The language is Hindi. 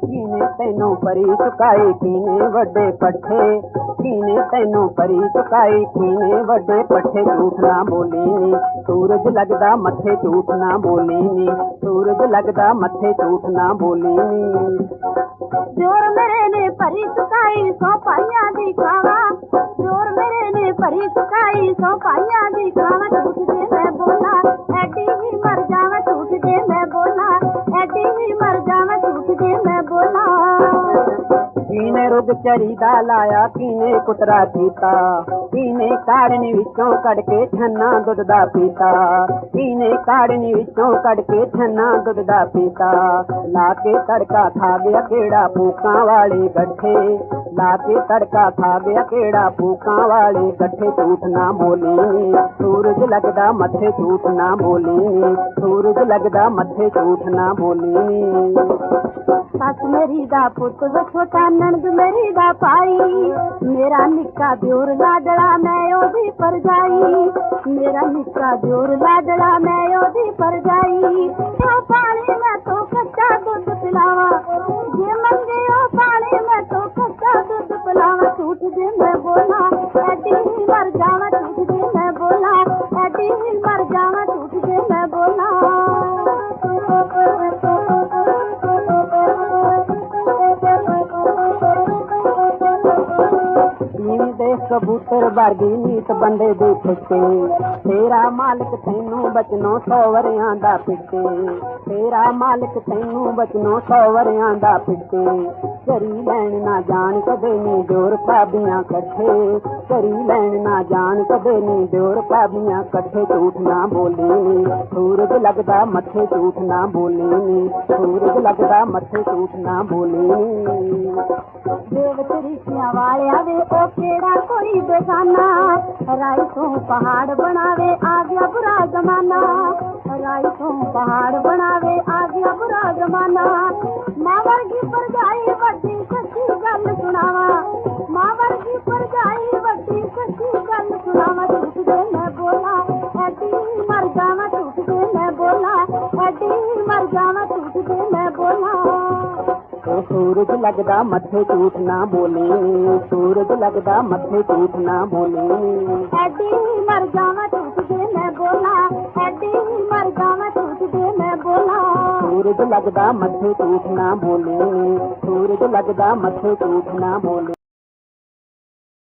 ਕੀਨੇ ਤੈਨੂੰ ਪਰੀ ਚੁਕਾਈ ਕੀਨੇ ਵੱਡੇ ਪੱਠੇ ਕੀਨੇ ਤੈਨੂੰ ਪਰੀ ਚੁਕਾਈ ਕੀਨੇ ਵੱਡੇ ਪੱਠੇ ਝੂਠ ਨਾ ਬੋਲੀ ਨੀ ਸੂਰਜ ਲੱਗਦਾ ਮੱਥੇ ਝੂਠ ਨਾ ਬੋਲੀ ਨੀ ਸੂਰਜ ਲੱਗਦਾ ਮੱਥੇ ਝੂਠ ਨਾ ਬੋਲੀ ਨੀ ਜੋਰ Sokağa geldik, kravat bitirdim ve bu ਕੀਨੇ ਰੁਗ ਚਰੀ ਦਾ ਲਾਇਆ ਕੀਨੇ ਕੁਤਰਾ ਕੀਤਾ ਕੀਨੇ ਕਾੜਨੀ ਵਿੱਚੋਂ ਕੱਢ ਕੇ ਛੰਨਾ ਦੁੱਧ ਦਾ ਪੀਤਾ ਕੀਨੇ ਕਾੜਨੀ ਵਿੱਚੋਂ ਕੱਢ ਕੇ ਛੰਨਾ ਦੁੱਧ ਦਾ ਪੀਤਾ ਲਾ ਕੇ ਤੜਕਾ ਖਾ ਗਿਆ ਕਿਹੜਾ ਫੂਕਾਂ ਵਾਲੇ ਗੱਠੇ ਲਾ ਕੇ ਤੜਕਾ ਖਾ ਗਿਆ ਕਿਹੜਾ ਫੂਕਾਂ ਵਾਲੇ ਗੱਠੇ ਝੂਠ ਨਾ ਬੋਲੀ ਨੀ ਸੂਰਜ ਲੱਗਦਾ ਮੱਥੇ ਝੂਠ ਨਾ ਬੋਲੀ ਨੀ ਸੂਰਜ ਲੱਗਦਾ ਮੱਥੇ ਝੂਠ ਨਾ ਬੋਲੀ ਨੀ ਸੱਸ ਮੇਰੀ ਦਾ ਪੁੱਤ ਵੇ ਛੋਟਾ ननद मेरी पाई मेरा निक्का ब्योर लाडला, मैं ओदी पर जाई। मेरा निक्का ब्योर लाडला, मैं ओदी पर जाई। तो पानी में तो कच्चा दूध पिलावा, जे मंगे ओ पानी में तो कच्चा दूध पिलावा टूट दे मैं बोला ऐडी ਕਬੂਤਰ ਵਰਗੀ ਨੀਤ ਬੰਦੇ ਦੇ ਫਿੱਟੇ ਤੇਰਾ ਮਾਲਕ ਤੈਨੂੰ ਬਚਨੋਂ ਸੌ ਵਰਿਆਂ ਦਾ ਪਿੱਟੇ ਤੇਰਾ ਮਾਲਕ ਤੈਨੂੰ ਬਚਨੋਂ ਸੌ ਵਰਿਆਂ ਦਾ ਪਿੱਟੇ ਕਰੀ ਲੈਣ ਨਾ ਜਾਣ ਕਦੇ ਨੀ ਜੋਰ ਭਾਬੀਆਂ ਇਕੱਠੇ ਕਰੀ ਲੈਣ ਨਾ ਜਾਣ ਕਦੇ ਨੀ ਜੋਰ ਭਾਬੀਆਂ ਇਕੱਠੇ ਝੂਠ ਨਾ ਬੋਲੀ ਨੀ ਸੂਰਜ ਲੱਗਦਾ ਮੱਥੇ ਝੂਠ ਨਾ ਬੋਲੀ ਨੀ ਸੂਰਜ ਲੱਗਦਾ ਮੱਥੇ ਝੂਠ ਨਾ ਬੋਲੀ ਨੀ ਦੇਵ ਤਰੀਕਿਆਂ ਵਾਲਿਆ ਵੇ ਉਹ ਕਿਹੜਾ मारी बेगाना राई तो पहाड़ बनावे आ गया बुरा जमाना राई तो पहाड़ बनावे आ गया बुरा जमाना मावर की पर जाई बड़ी सच्ची गल सुनावा। मावर की पर जाई बड़ी सच्ची गल सुनावा। झूठ दे मैं बोला ऐडी मर जावा झूठ दे मैं बोला ऐडी मर जावा ਸੂਰਜ ਲੱਗਦਾ ਮੱਥੇ ਝੂਠ ਨਾ ਬੋਲੀ ਸੂਰਜ ਲੱਗਦਾ ਮੱਥੇ ਝੂਠ ਨਾ ਬੋਲੀ ਐਡੀ ਹੀ ਮਰ ਜਾਵਾਂ ਝੂਠ ਜੇ ਮੈਂ ਬੋਲਾਂ ਐਡੀ ਹੀ ਮਰ ਜਾਵਾਂ ਝੂਠ ਜੇ ਮੈਂ ਬੋਲਾਂ ਸੂਰਜ ਲੱਗਦਾ ਮੱਥੇ ਝੂਠ ਨਾ ਬੋਲੀ ਸੂਰਜ ਲੱਗਦਾ ਮੱਥੇ ਝੂਠ ਨਾ ਬੋਲੀ